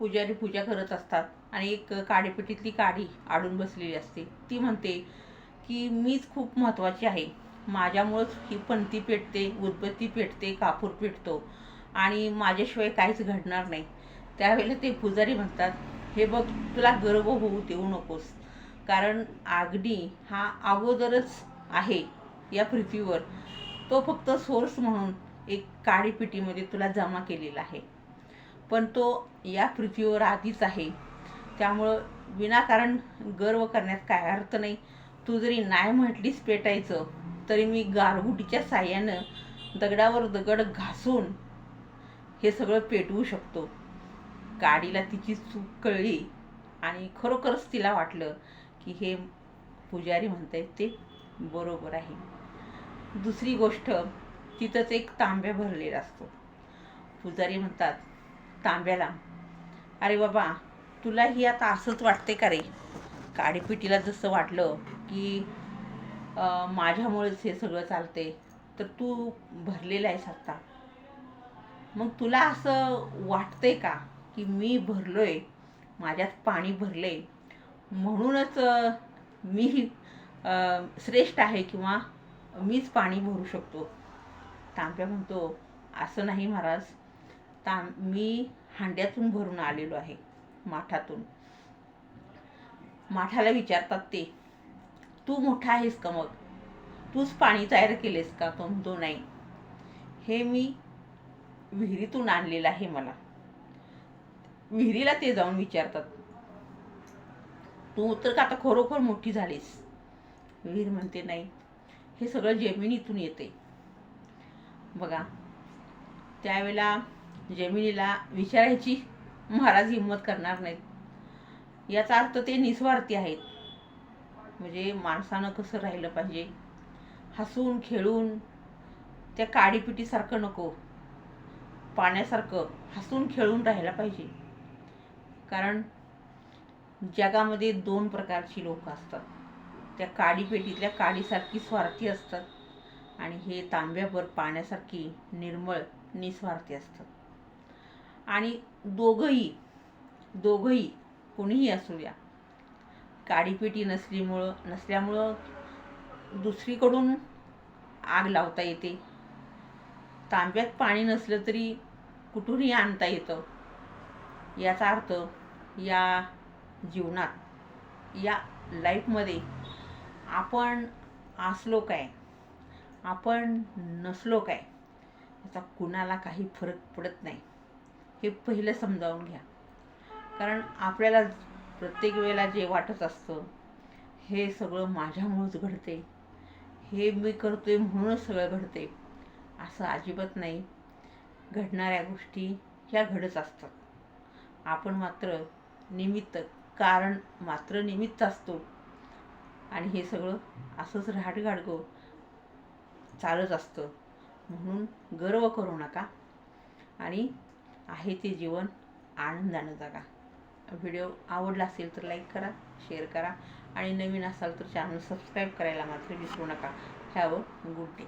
पुजारी पूजा करत असतात. आणि एक काडीपेटीतली काडी आडून बसलेली असते. ती म्हणते की मीच खूप महत्त्वाची आहे. माझ्यामुळंच ही पणती पेटते उदबत्ती पेटते कापूर पेटतो. आणि माझ्याशिवाय काहीच घडणार नाही. त्यावेळेला ते पुजारी म्हणतात हे बघ तुला गर्व होऊ देऊ नकोस. कारण आगडी हा अगोदरच आहे या पृथ्वीवर. तो फक्त सोर्स म्हणून एक काडीपिटीमध्ये तुला जमा केलेला आहे. पण तो या पृथ्वीवर आधीच आहे. त्यामुळं विनाकारण गर्व करण्यात काय अर्थ नाही. तू जरी नाही म्हटलीस पेटायचं तरी मी गारगुटीच्या साह्यानं दगडावर दगड घासून हे सगळं पेटवू शकतो. गाडीला तिची चूक कळली आणि खरोखरच तिला वाटलं की हे पुजारी म्हणतायत ते बरोबर आहे. दुसरी गोष्ट तिथंच एक तांब्या भरलेला असतो. पुजारी म्हणतात तांब्याला. अरे बाबा तुलाही आता असंच वाटते का रे? काडीपिटीला जसं वाटलं की माझ्यामुळेच हे सगळं चालते तर तू भरलेला आहेस आता. मग तुला असं वाटतंय का की मी भरलो आहे माझ्यात पाणी भरले म्हणूनच मी श्रेष्ठ आहे किंवा मीच पाणी भरू शकतो. तांब्या म्हणतो असं नाही महाराज तां मी हांड्यातून भरून आलेलो आहे माठातून. माठाला विचारतात ते तू मोठा आहेस का मग? तूच पाणी तयार केलेस का तो म्हणतो नाही? हे मी विहिरीतून आणलेलं आहे मला. विहिरीला ते जाऊन विचारतात तू तर का आता खरोखर मोठी झालीस? विहीर म्हणते नाही हे सगळं जमिनीतून येते. बघा त्यावेळेला जमिनीला विचारायची महाराज हिंमत करणार नाहीत. याचा अर्थ ते निस्वार्थी आहेत. म्हणजे माणसानं कसं राहिलं पाहिजे? हसून खेळून त्या काडीपिटीसारखं नको. पाण्यासारखं हसून खेळून राहायला पाहिजे. कारण जगामध्ये दोन प्रकारची लोक असतात. त्या काडीपेटीतल्या काडीसारखी स्वार्थी असतात. आणि हे तांब्याभर पाण्यासारखी निर्मळ निस्वार्थी असतात. आणि दोघंही दोघंही कोणीही असू द्या काडीपेटी नसलीमुळं नसल्यामुळं दुसरीकडून आग लावता येते. तांब्यात पाणी नसलं तरी कुठूनही आणता येतं? याचा अर्थ या जीवनात या लाईफमध्ये आपण असलो काय? आपण नसलो काय? याचा कुणाला काही फरक पडत नाही. हे पहिलं समजावून घ्या. कारण आपल्याला प्रत्येक वेळेला जे वाटत असतं हे सगळं माझ्यामुळंच घडते. हे मी करतोय म्हणूनच सगळं घडते. असं अजिबात नाही. घडणाऱ्या गोष्टी ह्या घडत असतात. आपण मात्र निमित्त कारण मात्र निमित्त असतो. आणि हे सगळं असंच राहटगाडगं चालत असतं. म्हणून गर्व करू नका. आणि आहे ते जीवन आनंदानं जगा. व्हिडिओ आवडला असेल तर लाईक करा शेअर करा आणि नवीन असाल तर चॅनल सबस्क्राईब करायला मात्र विसरू नका. ह्यावर गुड डे